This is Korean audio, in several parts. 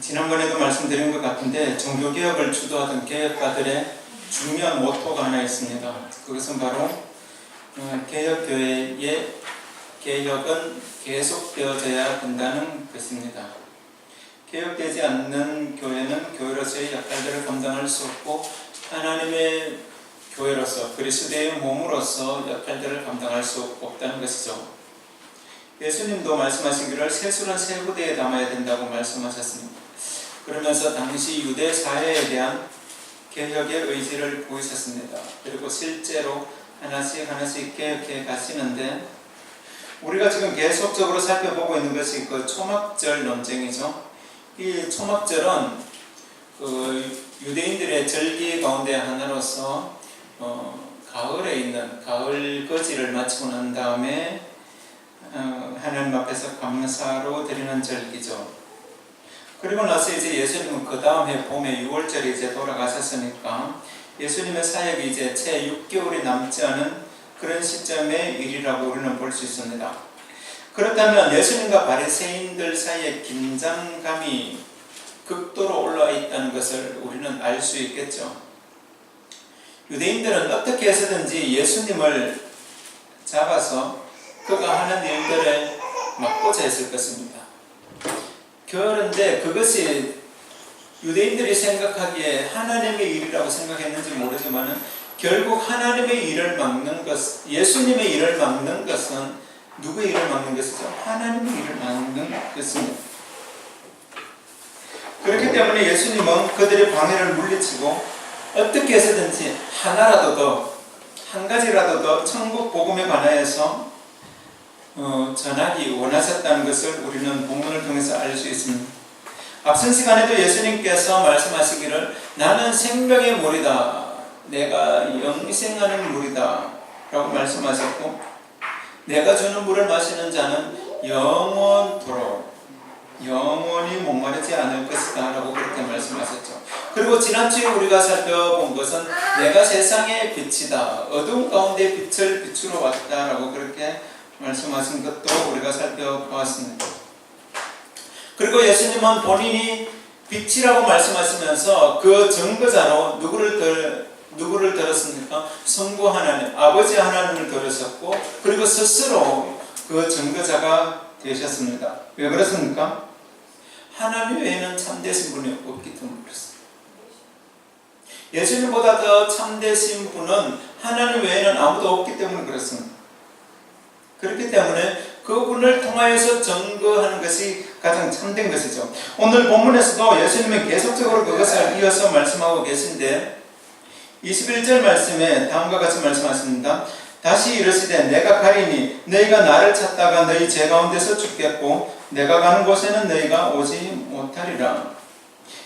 지난번에도 말씀드린 것 같은데 종교개혁을 주도하던 개혁가들의 중요한 모토가 하나 있습니다. 그것은 바로 어, 개혁교회의 개혁은 계속되어져야 한다는 것입니다. 개혁되지 않는 교회는 교회로서의 역할들을 감당할 수 없고 하나님의 교회로서 그리스도의 몸으로서 역할들을 감당할 수 없다는 것이죠. 예수님도 말씀하시기를 세술은 세 부대에 담아야 된다고 말씀하셨습니다. 그러면서 당시 유대 사회에 대한 개혁의 의지를 보이셨습니다. 그리고 실제로 하나씩 하나씩 개혁해 가시는데 우리가 지금 계속적으로 살펴보고 있는 것이 그 초막절 논쟁이죠. 이 초막절은 그 유대인들의 절기 가운데 하나로서 어, 가을에 있는 가을 거지를 마치고 난 다음에 어, 하나님 앞에서 감사로 드리는 절기죠. 그리고 나서 이제 예수님은 그 다음 해 봄에 6월절에 이제 돌아가셨으니까 예수님의 사역이 이제 채 6개월이 남지 않은 그런 시점의 일이라고 우리는 볼 수 있습니다. 그렇다면 예수님과 바리새인들 사이에 긴장감이 극도로 올라와 있다는 것을 우리는 알 수 있겠죠. 유대인들은 어떻게 해서든지 예수님을 잡아서 그가 하는 일들을 막고자 했을 것입니다. 그런데 그것이 유대인들이 생각하기에 하나님의 일이라고 생각했는지 모르지만은 결국 하나님의 일을 막는 것, 예수님의 일을 막는 것은 누구의 일을 막는 것이죠? 하나님의 일을 막는 것입니다. 그렇기 때문에 예수님은 그들의 방해를 물리치고 어떻게 해서든지 하나라도 더, 한 가지라도 더 천국 복음에 관하여서 어, 전하기 원하셨다는 것을 우리는 본문을 통해서 알 수 있습니다. 앞선 시간에도 예수님께서 말씀하시기를 나는 생명의 물이다. 내가 영생하는 물이다. 라고 말씀하셨고 내가 주는 물을 마시는 자는 영원토록 영원히 목마르지 않을 것이다 라고 그렇게 말씀하셨죠. 그리고 지난주에 우리가 살펴본 것은 내가 세상의 빛이다. 어두운 가운데 빛을 비추러 왔다 라고 그렇게 말씀하신 것도 우리가 살펴보았습니다. 그리고 예수님은 본인이 빛이라고 말씀하시면서 그 증거자로 누구를 들, 누구를 들었습니까? 성부 하나님, 아버지 하나님을 들으셨고, 그리고 스스로 그 증거자가 되셨습니다. 왜 그렇습니까? 하나님 외에는 참되신 분이 없기 때문에 그렇습니다. 예수님보다 더 참되신 분은 하나님 외에는 아무도 없기 때문에 그렇습니다. 그렇기 때문에 그분을 통하여서 증거하는 것이 가장 참된 것이죠. 오늘 본문에서도 예수님은 계속적으로 그것을 이어서 말씀하고 계신데 21절 말씀에 다음과 같이 말씀하십니다. 다시 이르시되 내가 가리니 너희가 나를 찾다가 너희 제 가운데서 죽겠고 내가 가는 곳에는 너희가 오지 못하리라.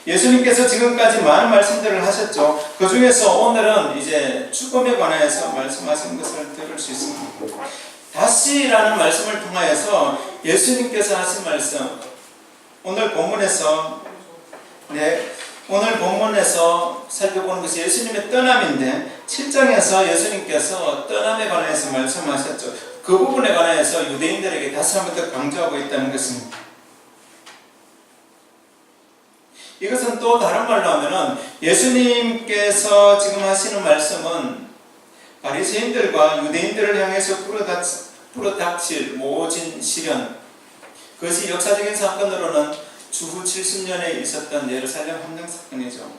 예수님께서 지금까지 많은 말씀들을 하셨죠. 그 중에서 오늘은 이제 죽음에 관하여서 말씀하신 것을 들을 수 있습니다. 다시라는 말씀을 통하여서 예수님께서 하신 말씀 오늘 본문에서 네 오늘 본문에서 살펴보는 것이 예수님의 떠남인데 7장에서 예수님께서 떠남에 관해서 말씀하셨죠. 그 부분에 관해서 유대인들에게 다시 한 번 더 강조하고 있다는 것입니다. 이것은 또 다른 말로 하면은 예수님께서 지금 하시는 말씀은 바리새인들과 유대인들을 향해서 불어닥칠 모진 시련 그것이 역사적인 사건으로는 주후 70년에 있었던 예루살렘 함정 사건이죠.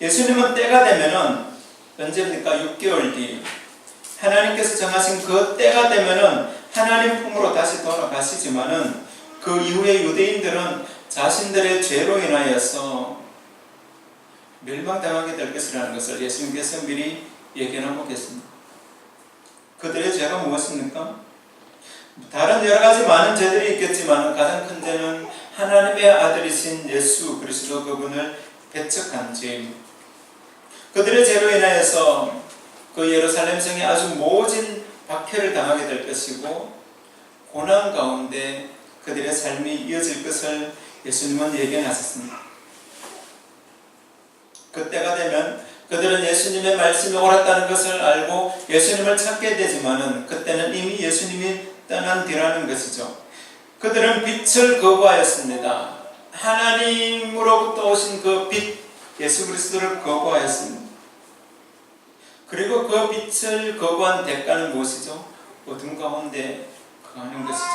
예수님은 때가 되면은 언제입니까? 6개월 뒤 하나님께서 정하신 그 때가 되면은 하나님 품으로 다시 돌아가시지만은 그 이후에 유대인들은 자신들의 죄로 인하여서 멸망당하게 될 것이라는 것을 예수님께서 미리 얘기하고 계십니다. 그들의 죄가 무엇입니까? 다른 여러 가지 많은 죄들이 있겠지만 가장 큰 죄는 하나님의 아들이신 예수 그리스도 그분을 배척한 죄입니다. 그들의 죄로 인하여서 그 예루살렘 성에 아주 모진 박해를 당하게 될 것이고 고난 가운데 그들의 삶이 이어질 것을 예수님은 예견하셨습니다. 그때가 되면 그들은 예수님의 말씀이 옳았다는 것을 알고 예수님을 찾게 되지만은 그때는 이미 예수님이 떠난 뒤라는 것이죠. 그들은 빛을 거부하였습니다. 하나님으로부터 오신 그 빛 예수 그리스도를 거부하였습니다. 그리고 그 빛을 거부한 대가는 무엇이죠? 어둠 가운데 거하는 것이죠.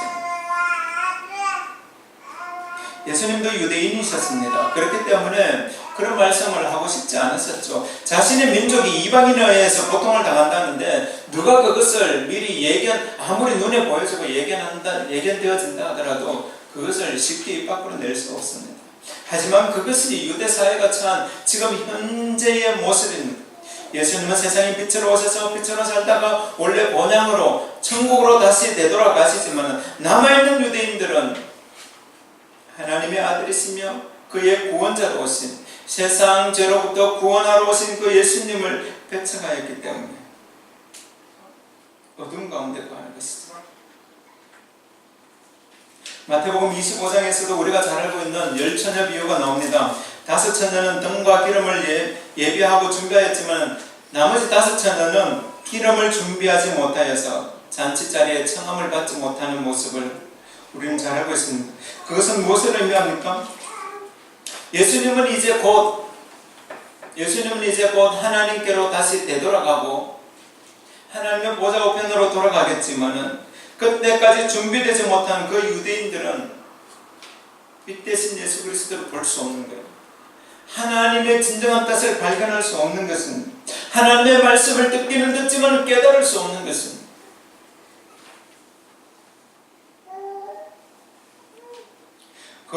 예수님도 유대인이셨습니다. 그렇기 때문에 그런 말씀을 하고 싶지 않으셨죠. 자신의 민족이 이방인에 의해서 고통을 당한다는데 누가 그것을 미리 예견 아무리 눈에 보여주고 예견한다 예견되어진다 하더라도 그것을 쉽게 입 밖으로 낼 수 없습니다. 하지만 그것이 유대 사회가 처한 지금 현재의 모습입니다. 예수님은 세상의 빛으로 오셔서 빛으로 살다가 원래 본향으로 천국으로 다시 되돌아가시지만 남아있는 유대인들은 하나님의 아들이시며 그의 구원자로 오신 세상 죄로부터 구원하러 오신 그 예수님을 배척하였기 때문에 어둠 가운데 가는 것이죠. 마태복음 25장에서도 우리가 잘 알고 있는 열 처녀 비유가 나옵니다. 다섯 처녀는 등과 기름을 예, 예비하고 준비하였지만 나머지 다섯 처녀는 기름을 준비하지 못하여서 잔치 자리에 청함을 받지 못하는 모습을 우리는 잘 알고 있습니다. 그것은 무엇을 의미합니까? 예수님은 이제 곧 예수님은 이제 곧 하나님께로 다시 되돌아가고 하나님의 보좌 우편으로 돌아가겠지만은 그때까지 준비되지 못한 그 유대인들은 빛 대신 예수 그리스도를 볼 수 없는 거예요. 하나님의 진정한 뜻을 발견할 수 없는 것은 하나님의 말씀을 듣기는 듣지만 깨달을 수 없는 것은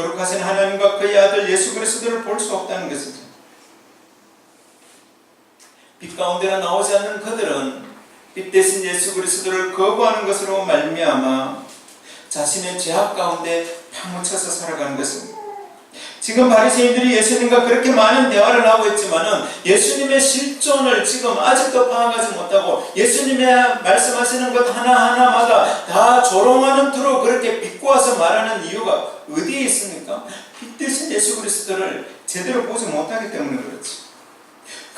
거룩하신 하나님과 그의 아들 예수 그리스도를 볼 수 없다는 것이죠. 빛 가운데로 나오지 않는 그들은 빛 대신 예수 그리스도를 거부하는 것으로 말미암아 자신의 죄악 가운데 파묻혀서 살아가는 것입니다. 지금 바리새인들이 예수님과 그렇게 많은 대화를 하고 있지만은 예수님의 실존을 지금 아직도 파악하지 못하고 예수님의 말씀하시는 것 하나하나마다 다 조롱하는 투로 그렇게 비꼬아서 말하는 이유가 어디에 있습니까? 빛 대신 예수 그리스도를 제대로 보지 못하기 때문에 그렇지.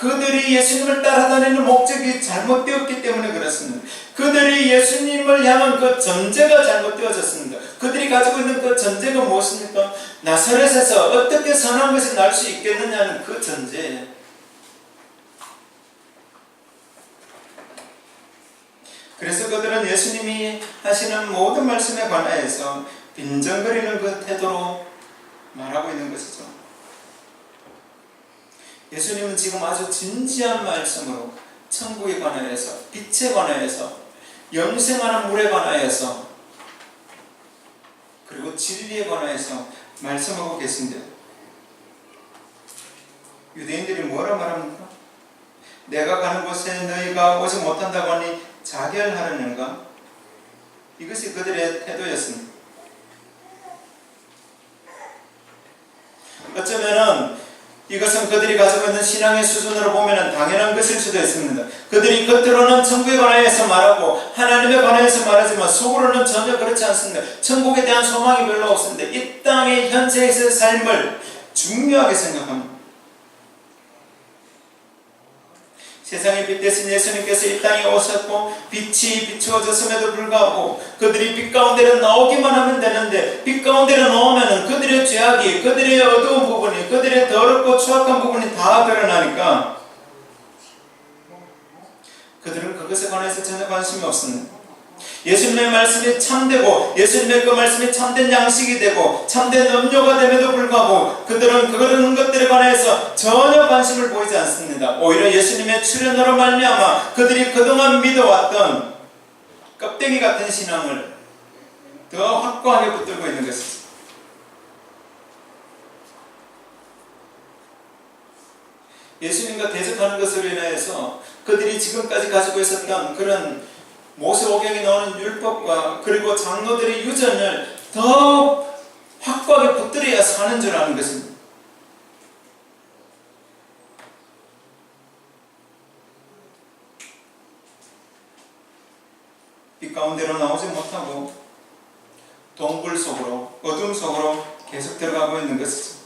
그들이 예수님을 따라다니는 목적이 잘못되었기 때문에 그렇습니다. 그들이 예수님을 향한 그 전제가 잘못되어졌습니다. 그들이 가지고 있는 그 전제가 무엇입니까? 나사렛에서 어떻게 선한 것이 날 수 있겠느냐는 그 전제. 그래서 그들은 예수님이 하시는 모든 말씀에 관하여서 빈정거리는 그 태도로 말하고 있는 것이죠. 예수님은 지금 아주 진지한 말씀으로 천국에 관하여서 빛에 관하여서 영생하는 물에 관하여서 그리고 진리에 관하여서 말씀하고 계신데 유대인들이 뭐라 말합니까? 내가 가는 곳에 너희가 오지 못한다고 하니 자결하려는가? 이것이 그들의 태도였습니다. 어쩌면은 이것은 그들이 가지고 있는 신앙의 수준으로 보면 당연한 것일 수도 있습니다. 그들이 겉으로는 천국에 관하여서 말하고 하나님에 관하여서 말하지만 속으로는 전혀 그렇지 않습니다. 천국에 대한 소망이 별로 없습니다. 이 땅의 현재에서의 삶을 중요하게 생각합니다. 세상에 빛 대신 예수님께서 이 땅에 오셨고 빛이 비추어졌음에도 불구하고 그들이 빛 가운데로 나오기만 하면 되는데 빛 가운데로 나오면은 그들의 죄악이 그들의 어두운 부분이 그들의 더럽고 추악한 부분이 다 드러나니까 그들은 그것에 관해서 전혀 관심이 없습니다. 예수님의 말씀이 참되고 예수님의 그 말씀이 참된 양식이 되고 참된 음료가 됨에도 불구하고 그들은 그런 것들에 관해서 전혀 관심을 보이지 않습니다. 오히려 예수님의 출현으로 말미암아 그들이 그동안 믿어왔던 껍데기 같은 신앙을 더 확고하게 붙들고 있는 것이죠. 예수님과 대적하는 것으로 인하여서 그들이 지금까지 가지고 있었던 그런 모세오경에 나오는 율법과 그리고 장로들의 유전을 더 확고하게 붙들어야 사는 줄 아는 것입니다. 빛 가운데로 나오지 못하고 동굴 속으로 어둠 속으로 계속 들어가고 있는 것이죠.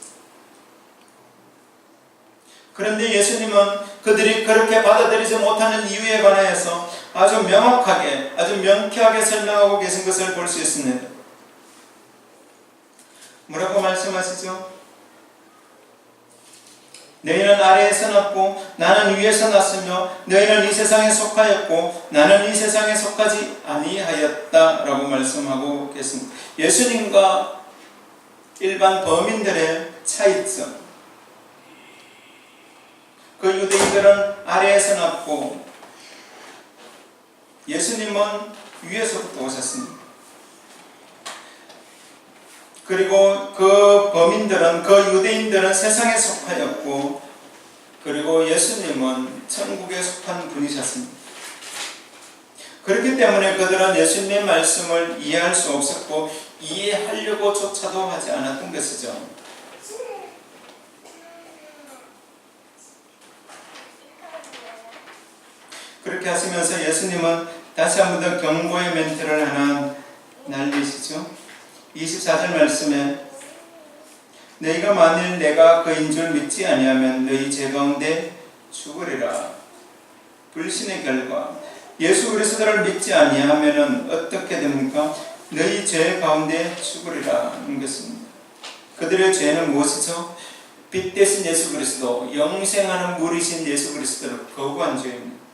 그런데 예수님은 그들이 그렇게 받아들이지 못하는 이유에 관하여서 아주 명확하게, 아주 명쾌하게 설명하고 계신 것을 볼 수 있습니다. 뭐라고 말씀하시죠? 너희는 아래에서 났고 나는 위에서 났으며 너희는 이 세상에 속하였고 나는 이 세상에 속하지 아니하였다라고 말씀하고 계십니다. 예수님과 일반 범인들의 차이점. 그 유대인들은 아래에서 났고 예수님은 위에서부터 오셨습니다. 그리고 그 범인들은 그 유대인들은 세상에 속하였고 그리고 예수님은 천국에 속한 분이셨습니다. 그렇기 때문에 그들은 예수님의 말씀을 이해할 수 없었고 이해하려고 조차도 하지 않았던 것이죠. 그렇게 하시면서 예수님은 다시 한 번 더 경고의 멘트를 하나 날리시죠. 24절 말씀에 너희가 만일 내가 그인 줄 믿지 아니하면 너희 죄 가운데 죽으리라. 불신의 결과 예수 그리스도를 믿지 아니하면은 어떻게 됩니까? 너희 죄 가운데 죽으리라는 것입니다. 그들의 죄는 무엇이죠? 빛 대신 예수 그리스도, 영생하는 물이신 예수 그리스도를 거부한 죄입니다.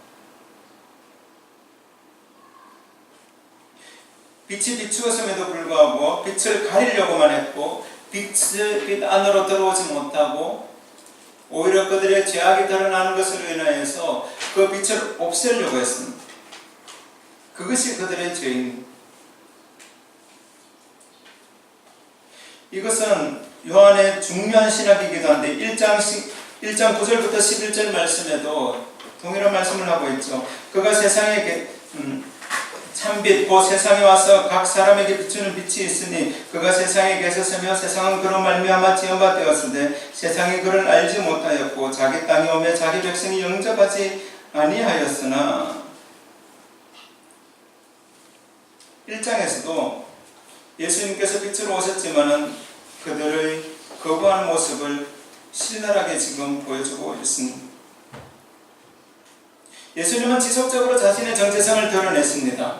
빛이 비추었음에도 불구하고 빛을 가리려고만 했고 빛을 빛 안으로 들어오지 못하고 오히려 그들의 죄악이 드러나는 것으로 인하여서 그 빛을 없애려고 했습니다. 그것이 그들의 죄입니다. 이것은 요한의 중요한 신학이기도 한데 1장, 1장 9절부터 11절 말씀에도 동일한 말씀을 하고 있죠. 그가 세상에 게- 음, 참빛 곧 세상에 와서 각 사람에게 비추는 빛이 있으니 그가 세상에 계셨으며 세상은 그로 말미암아 지음바 되었으되 세상이 그를 알지 못하였고 자기 땅에 오며 자기 백성이 영접하지 아니하였으나 1장에서도 예수님께서 빛으로 오셨지만은 그들의 거부하는 모습을 신랄하게 지금 보여주고 있습니다. 예수님은 지속적으로 자신의 정체성을 드러냈습니다.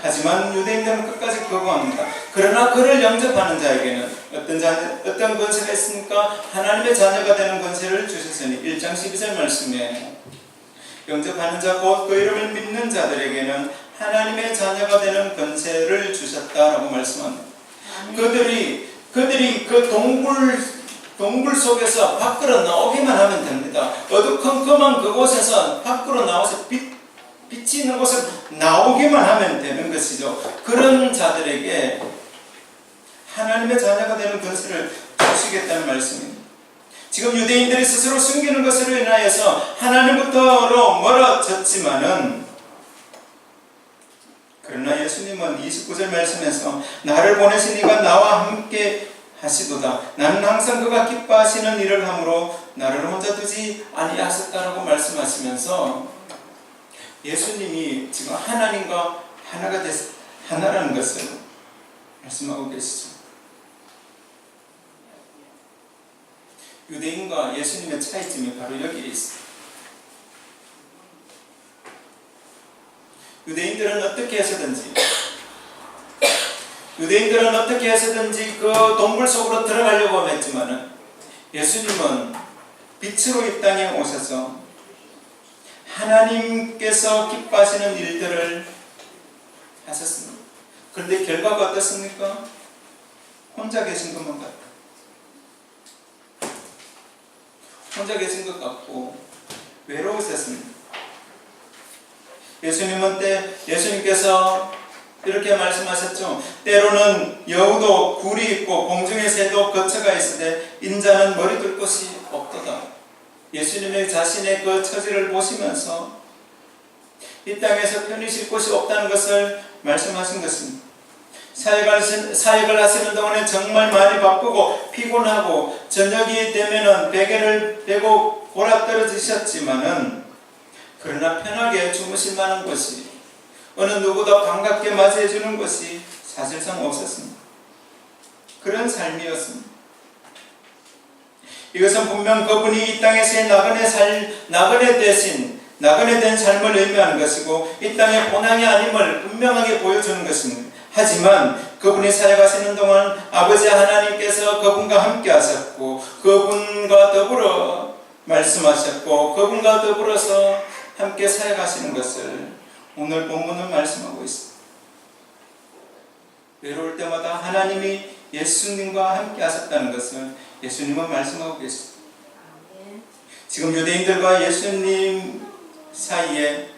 하지만 유대인들은 끝까지 거부합니다. 그러나 그를 영접하는 자에게는 어떤 자, 어떤 권세가 있습니까? 하나님의 자녀가 되는 권세를 주셨으니 1장 12절 말씀에 영접하는 자 곧 그 이름을 믿는 자들에게는 하나님의 자녀가 되는 권세를 주셨다라고 말씀합니다. 그들이 그들이 그 동굴 동굴 속에서 밖으로 나오기만 하면 됩니다. 어두컴컴한 그곳에서 밖으로 나와서 빛 빛이 있는 곳에 나오기만 하면 되는 것이죠. 그런 자들에게 하나님의 자녀가 되는 권세를 주시겠다는 말씀입니다. 지금 유대인들이 스스로 숨기는 것으로 인하여서 하나님부터로 멀어졌지만은 그러나 예수님은 29절 말씀에서 나를 보내신 이가 나와 함께 하시도다. 나는 항상 그가 기뻐하시는 일을 함으로 나를 혼자 두지 아니하셨다라고 말씀하시면서 예수님이 지금 하나님과 하나가 됐 하나라는 것을 말씀하고 계시죠. 유대인과 예수님의 차이점이 바로 여기에 있습니다. 유대인들은 어떻게 해서든지 유대인들은 어떻게 해서든지 그 동굴 속으로 들어가려고 했지만은 예수님은 빛으로 이 땅에 오셔서 하나님께서 기뻐하시는 일들을 하셨습니다. 그런데 결과가 어떻습니까? 혼자 계신 것만 같다. 혼자 계신 것 같고 외로우셨습니다. 예수님은 때 예수님께서 이렇게 말씀하셨죠. 때로는 여우도 굴이 있고 공중의 새도 거처가 있으되 인자는 머리 둘 곳이 없도다. 예수님의 자신의 그 처지를 보시면서 이 땅에서 편히 쉴 곳이 없다는 것을 말씀하신 것입니다. 사역을, 하신- 사역을 하시는 동안에 정말 많이 바쁘고 피곤하고 저녁이 되면은 베개를 베고 골아 떨어지셨지만은 그러나 편하게 주무실 만한 것이 어느 누구도 반갑게 맞이해 주는 것이 사실상 없었습니다. 그런 삶이었습니다. 이것은 분명 그분이 이 땅에서의 나그네 살 나그네 대신 나그네 된 삶을 의미하는 것이고 이 땅의 본향이 아님을 분명하게 보여주는 것입니다. 하지만 그분이 사역하시는 동안 아버지 하나님께서 그분과 함께 하셨고 그분과 더불어 말씀하셨고 그분과 더불어서 함께 사역하시는 것을 오늘 본문은 말씀하고 있습니다. 외로울 때마다 하나님이 예수님과 함께 하셨다는 것을 예수님은 말씀하고 계십니다. 지금 유대인들과 예수님 사이에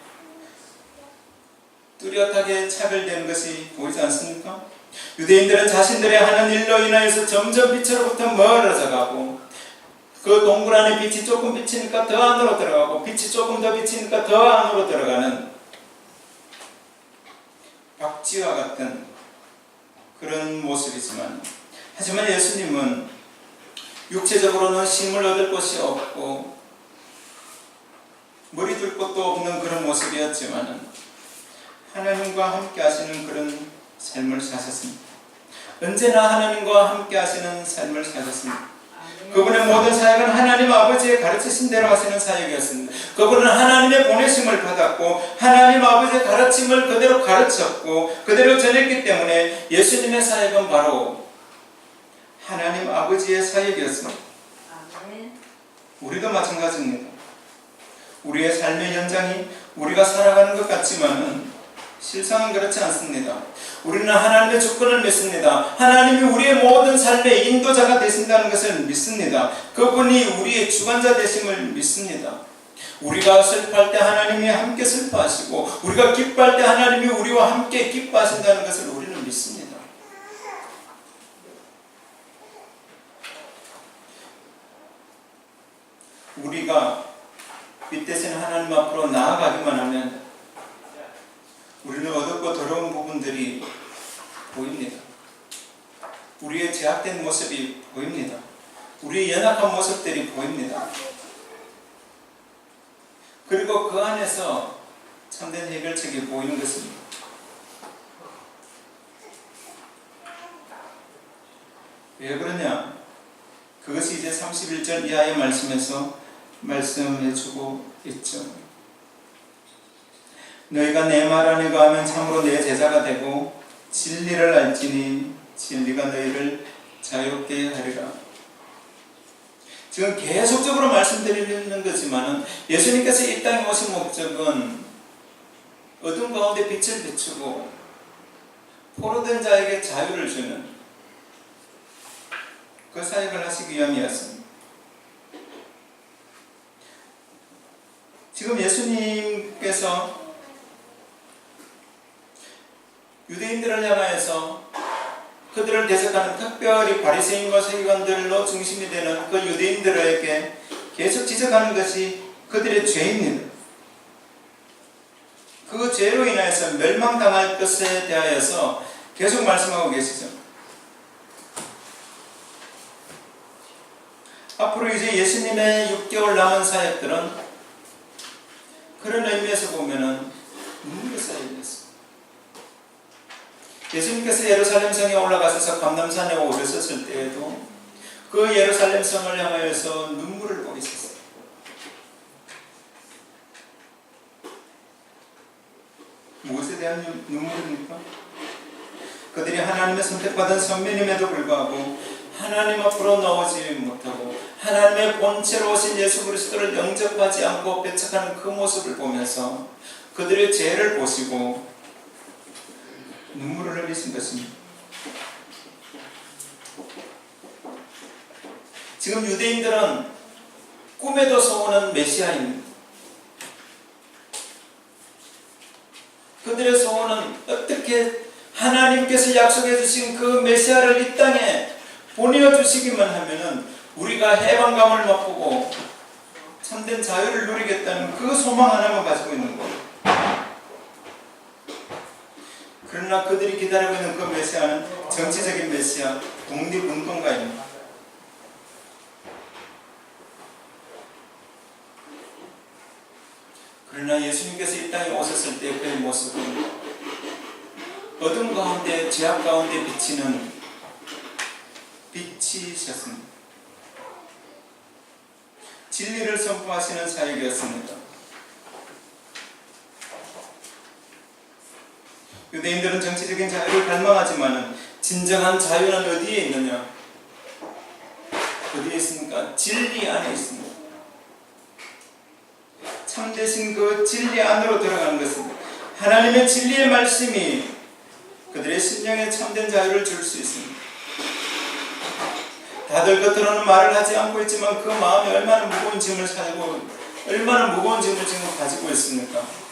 뚜렷하게 차별되는 것이 보이지 않습니까? 유대인들은 자신들의 하는 일로 인하여서 점점 빛으로부터 멀어져 가고 그 동굴 안에 빛이 조금 비치니까 더 안으로 들어가고 빛이 조금 더 비치니까 더 안으로 들어가는 박쥐와 같은 그런 모습이지만 하지만 예수님은 육체적으로는 힘을 얻을 곳이 없고 머리 둘 곳도 없는 그런 모습이었지만 하나님과 함께 하시는 그런 삶을 사셨습니다. 언제나 하나님과 함께 하시는 삶을 사셨습니다. 그분의 모든 사역은 하나님 아버지의 가르치신 대로 하시는 사역이었습니다. 그분은 하나님의 보내심을 받았고 하나님 아버지의 가르침을 그대로 가르쳤고 그대로 전했기 때문에 예수님의 사역은 바로 하나님 아버지의 사역이었습니다. 우리도 마찬가지입니다. 우리의 삶의 현장이 우리가 살아가는 것 같지만은 실상은 그렇지 않습니다. 우리는 하나님의 주권을 믿습니다. 하나님이 우리의 모든 삶의 인도자가 되신다는 것을 믿습니다. 그분이 우리의 주관자 되심을 믿습니다. 우리가 슬퍼할 때 하나님이 함께 슬퍼하시고 우리가 기뻐할 때 하나님이 우리와 함께 기뻐하신다는 것을 우리는 믿습니다. 우리가 빛 대신 하나님 앞으로 나아가기만 하면 우리는 어둡고 더러운 부분들이 보입니다. 우리의 제약된 모습이 보입니다. 우리의 연약한 모습들이 보입니다. 그리고 그 안에서 참된 해결책이 보이는 것입니다. 왜 그러냐? 그것이 이제 31절 이하의 말씀에서 말씀해 주고 있죠. 너희가 내 말 안에 거하면 참으로 내 제자가 되고 진리를 알지니 진리가 너희를 자유롭게 하리라. 지금 계속적으로 말씀드리는 거지만은 예수님께서 이 땅에 오신 목적은 어둠 가운데 빛을 비추고 포로된 자에게 자유를 주는 그 사역을 하시기 위함이었습니다. 지금 예수님께서 유대인들을 향하여서 그들을 대적하는 특별히 바리새인과 세관들로 중심이 되는 그 유대인들에게 계속 지적하는 것이 그들의 죄입니다. 그 죄로 인하여서 멸망당할 것에 대하여서 계속 말씀하고 계시죠. 앞으로 이제 예수님의 6개월 남은 사역들은 그런 의미에서 보면은 눈물의 사역이었습니다. 예수님께서 예루살렘 성에 올라가셔서 감남산에 오르셨을 때에도 그 예루살렘 성을 향하여서 눈물을 보이셨어요. 무엇에 대한 눈- 눈물입니까? 그들이 하나님의 선택받은 선민임에도 불구하고 하나님 앞으로 나오지 못하고 하나님의 본체로 오신 예수 그리스도를 영접하지 않고 배척하는 그 모습을 보면서 그들의 죄를 보시고 눈물을 흘리신 것입니다. 지금 유대인들은 꿈에도 소원은 메시아입니다. 그들의 소원은 어떻게 하나님께서 약속해 주신 그 메시아를 이 땅에 보내어 주시기만 하면은 우리가 해방감을 맛보고 참된 자유를 누리겠다는 그 소망 하나만 가지고 있는 거예요. 그러나 그들이 기다리고 있는 그 메시아는 정치적인 메시아, 독립운동가입니다. 그러나 예수님께서 이 땅에 오셨을 때 그의 모습은 어둠 가운데, 죄악 가운데 비치는 빛이셨습니다. 진리를 선포하시는 사역이었습니다. 유대인들은 정치적인 자유를 갈망하지만은 진정한 자유는 어디에 있느냐? 어디에 있습니까? 진리 안에 있습니다. 참되신 그 진리 안으로 들어가는 것은 하나님의 진리의 말씀이 그들의 심령에 참된 자유를 줄 수 있습니다. 다들 겉으로는 말을 하지 않고 있지만 그 마음이 얼마나 무거운 짐을 가지고 얼마나 무거운 짐을 지금 가지고 있습니까?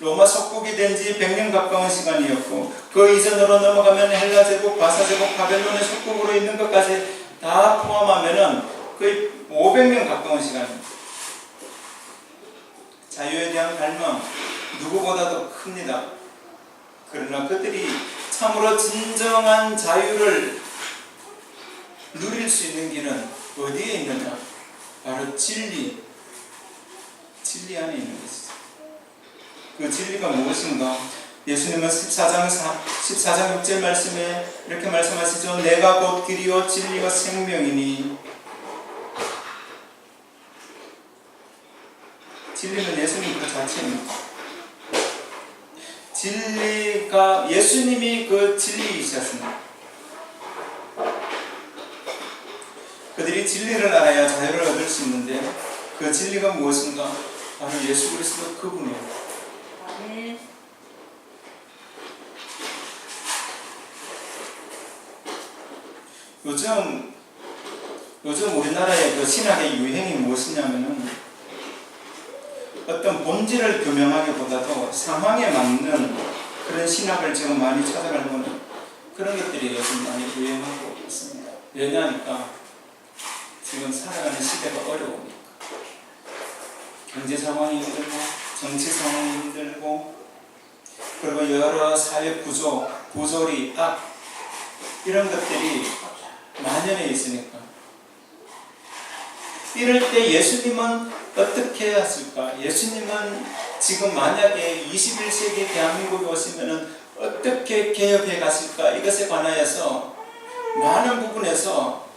로마 속국이 된 지 100년 가까운 시간이었고 그 이전으로 넘어가면 헬라 제국, 바사 제국, 바벨론의 속국으로 있는 것까지 다 포함하면은 거의 500년 가까운 시간입니다. 자유에 대한 갈망 누구보다도 큽니다. 그러나 그들이 참으로 진정한 자유를 누릴 수 있는 길은 어디에 있느냐? 바로 진리, 진리 안에 있는 것이죠. 그 진리가 무엇인가? 예수님은 14장 4, 14장 6절 말씀에 이렇게 말씀하시죠. 내가 곧 길이요 진리요 생명이니 진리는 예수님 그 자체입니다. 진리가 예수님이 그 진리이셨습니다. 그들이 진리를 알아야 자유를 얻을 수 있는데 그 진리가 무엇인가? 바로 예수 그리스도 그분이에요. 아멘. 요즘 요즘 우리나라의 그 신학의 유행이 무엇이냐면은 어떤 본질을 규명하기보다도 상황에 맞는 그런 신학을 지금 많이 찾아가는 그런 것들이 요즘 많이 유행하고 있습니다. 왜냐하니까 지금 살아가는 시대가 어려우니까 경제 상황이 힘들고 정치 상황이 힘들고 그리고 여러 사회 구조, 구조리, 악 이런 것들이 만연해 있으니까 이럴 때 예수님은 어떻게 하실까? 예수님은 지금 만약에 21세기 대한민국에 오시면은 어떻게 개혁해 가실까? 이것에 관하여서 많은 부분에서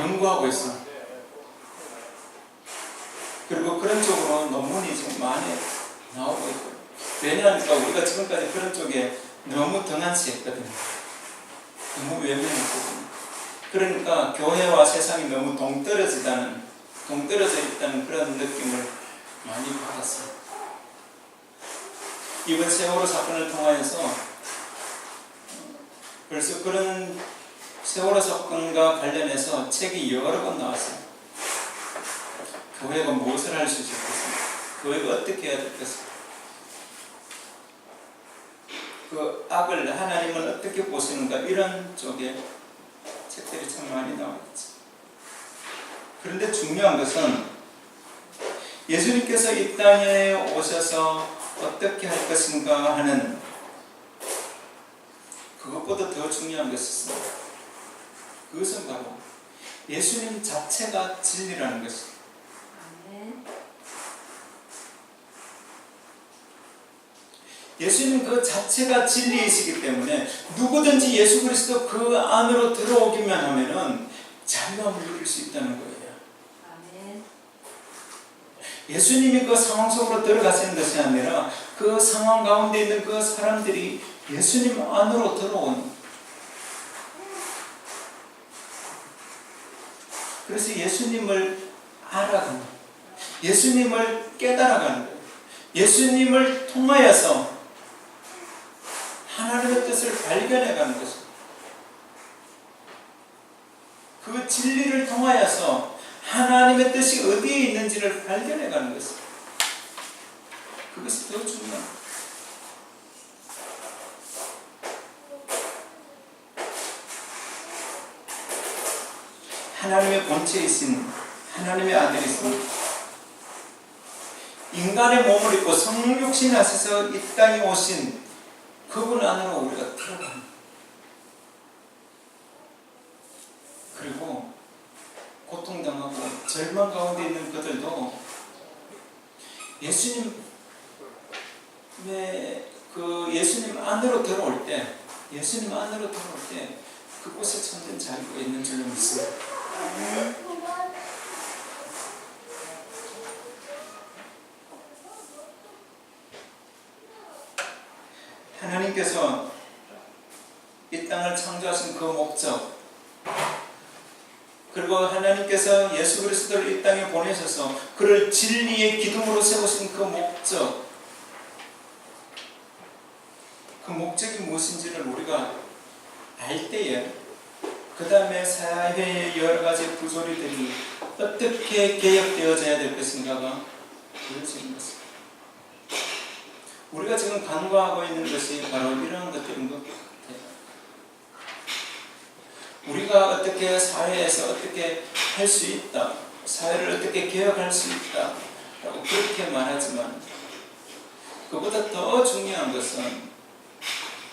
연구하고 있어. 그리고 그런 쪽으로 논문이 지금 많이 나오고 있고. 왜냐하니까 우리가 지금까지 그런 쪽에 너무 등한시했거든요. 너무 외면했거든요. 그러니까 교회와 세상이 너무 동떨어지다는 동떨어져 있다는 그런 느낌을 많이 받았어요. 이번 세월호 사건을 통하여서 벌써 그런 세월호 사건과 관련해서 책이 여러 권 나왔어요. 교회가 무엇을 할 수 있겠습니까? 교회가 어떻게 해야 되겠습니까? 그 악을 하나님은 어떻게 보시는가 이런 쪽에 책들이 참 많이 나와 있죠. 그런데 중요한 것은 예수님께서 이 땅에 오셔서 어떻게 할 것인가 하는 그것보다 더 중요한 것이 있습니다. 그것은 바로 예수님 자체가 진리라는 것입니다. 아멘. 예수님 그 자체가 진리이시기 때문에 누구든지 예수 그리스도 그 안으로 들어오기만 하면은 자유함을 누릴 수 있다는 거예요. 예수님이 그 상황 속으로 들어가시는 것이 아니라 그 상황 가운데 있는 그 사람들이 예수님 안으로 들어온 그래서 예수님을 알아가는 예수님을 깨달아가는 거예요. 예수님을 통하여서 하나님의 뜻을 발견해가는 것입니다. 그 진리를 통하여서 하나님의 뜻이 어디에 있는지를 발견해가는 것입니다. 그것이 더 중요합니다. 하나님의 본체이신 하나님의 아들이신 인간의 몸을 입고 성육신 하셔서 이 땅에 오신 그분 안으로 우리가 들어갑니다. 그리고 고통당하고 절망 가운데 있는 그들도 예수님의 그 예수님 안으로 들어올 때 예수님 안으로 들어올 때 그곳에 참된 자유가 있는 줄로 믿습니다. 아멘. 하나님께서 이 인간을 창조하신 그 목적 그리고 하나님께서 예수 그리스도를 이 땅에 보내셔서 그를 진리의 기둥으로 세우신 그 목적 그 목적이 무엇인지를 우리가 알 때에 그 다음에 사회의 여러 가지 부조리들이 어떻게 개혁되어져야 될 것인가가 보여지는 것입니다. 우리가 지금 간과하고 있는 것이 바로 이러한 것들인 것 같아요. 우리가 어떻게 사회에서 어떻게 할 수 있다, 사회를 어떻게 개혁할 수 있다, 라고 그렇게 말하지만 그보다 더 중요한 것은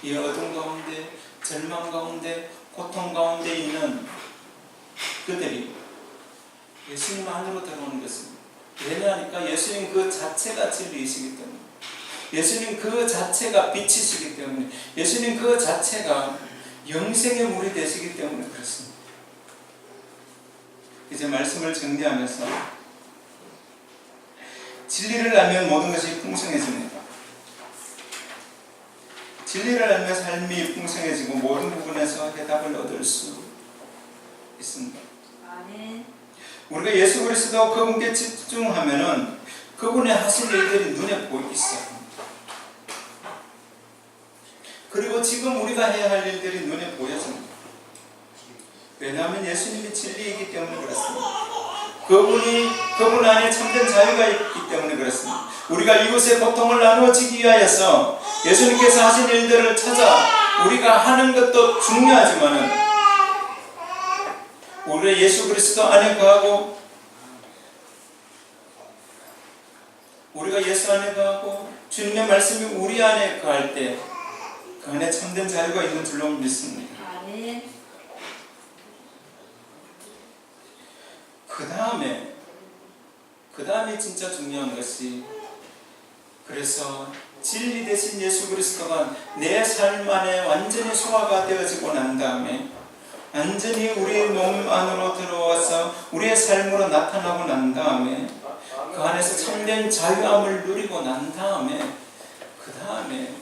이 어둠 가운데, 절망 가운데, 고통 가운데 있는 그들이 예수님 안으로 들어오는 것입니다. 왜냐하니까 예수님 그 자체가 진리이시기 때문에 예수님 그 자체가 빛이시기 때문에 예수님 그 자체가 영생의 물이 되시기 때문에 그렇습니다. 이제 말씀을 정리하면서 진리를 알면 모든 것이 풍성해집니다. 진리를 알면 삶이 풍성해지고 모든 부분에서 해답을 얻을 수 있습니다. 우리가 예수 그리스도 그분께 집중하면은 그분의 하신 일들이 눈에 보이기 시작합니다. 그리고 지금 우리가 해야 할 일들이 눈에 보여집니다. 왜냐하면 예수님이 진리이기 때문에 그렇습니다. 그분이 그분 안에 참된 자유가 있기 때문에 그렇습니다. 우리가 이곳의 고통을 나누어지기 위하여서 예수님께서 하신 일들을 찾아 우리가 하는 것도 중요하지만은 우리가 예수 그리스도 안에 거하고 우리가 예수 안에 거하고 주님의 말씀이 우리 안에 거할 때 그 안에 참된 자유가 있는 줄로 믿습니다. 그 다음에 그 다음에 진짜 중요한 것이 그래서 진리 대신 예수 그리스도가 내 삶 안에 완전히 소화가 되어지고 난 다음에 완전히 우리 몸 안으로 들어와서 우리의 삶으로 나타나고 난 다음에 그 안에서 참된 자유함을 누리고 난 다음에 그 다음에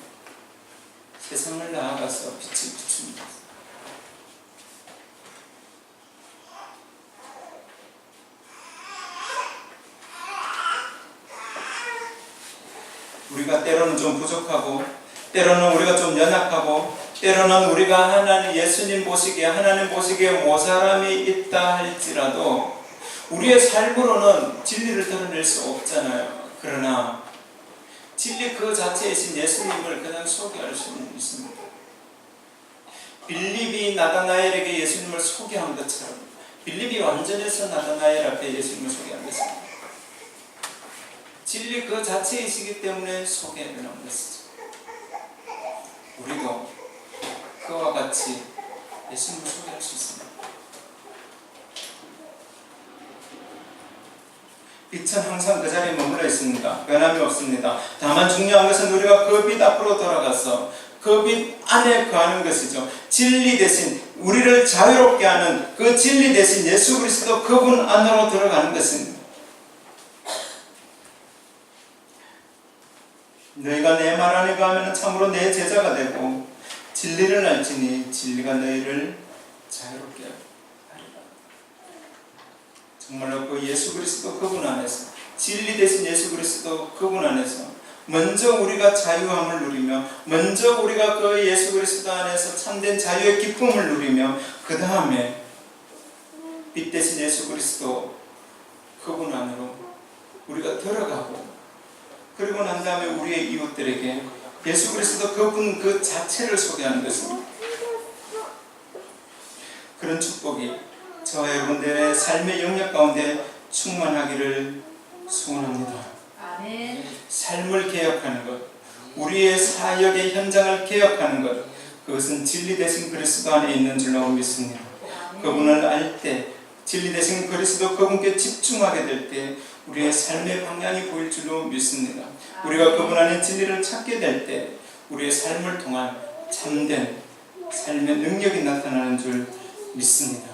세상을 나아가서 빛을 비춥니다. 우리가 때로는 좀 부족하고 때로는 우리가 좀 연약하고 때로는 우리가 하나님 예수님 보시기에 하나님 보시기에 모자람이 있다 할지라도 우리의 삶으로는 진리를 드러낼 수 없잖아요. 그러나 진리 그 자체이신 예수님을 그냥 소개할 수는 있습니다. 빌립이 나다나엘에게 예수님을 소개한 것처럼 빌립이 완전해서 나다나엘 앞에 예수님을 소개한 것입니다. 진리 그 자체이시기 때문에 소개해드리는 것이죠. 우리도 그와 같이 예수님을 소개할 수 있습니다. 빛은 항상 그 자리에 머물러 있습니다. 변함이 없습니다. 다만 중요한 것은 우리가 그 빛 앞으로 돌아가서 그 빛 안에 거하는 것이죠. 진리 대신 우리를 자유롭게 하는 그 진리 대신 예수 그리스도 그분 안으로 들어가는 것입니다. 너희가 내 말 안에 거하면 참으로 내 제자가 되고 진리를 알지니 진리가 너희를 자유롭게 하리라. 정말로 그 예수 그리스도 그분 안에서 진리 대신 예수 그리스도 그분 안에서 먼저 우리가 자유함을 누리며 먼저 우리가 그 예수 그리스도 안에서 참된 자유의 기쁨을 누리며 그 다음에 빛 대신 예수 그리스도 그분 안으로 우리가 들어가고 그리고 난 다음에 우리의 이웃들에게 예수 그리스도 그분 그 자체를 소개하는 것입니다. 그런 축복이 저와 여러분들의 삶의 영역 가운데 충만하기를 소원합니다. 아멘. 삶을 개혁하는 것, 우리의 사역의 현장을 개혁하는 것, 그것은 진리 대신 그리스도 안에 있는 줄로 믿습니다. 그분을 알 때, 진리 대신 그리스도 그분께 집중하게 될 때, 우리의 삶의 방향이 보일 줄로 믿습니다. 우리가 그분 안에 진리를 찾게 될 때, 우리의 삶을 통한 참된 삶의 능력이 나타나는 줄 믿습니다.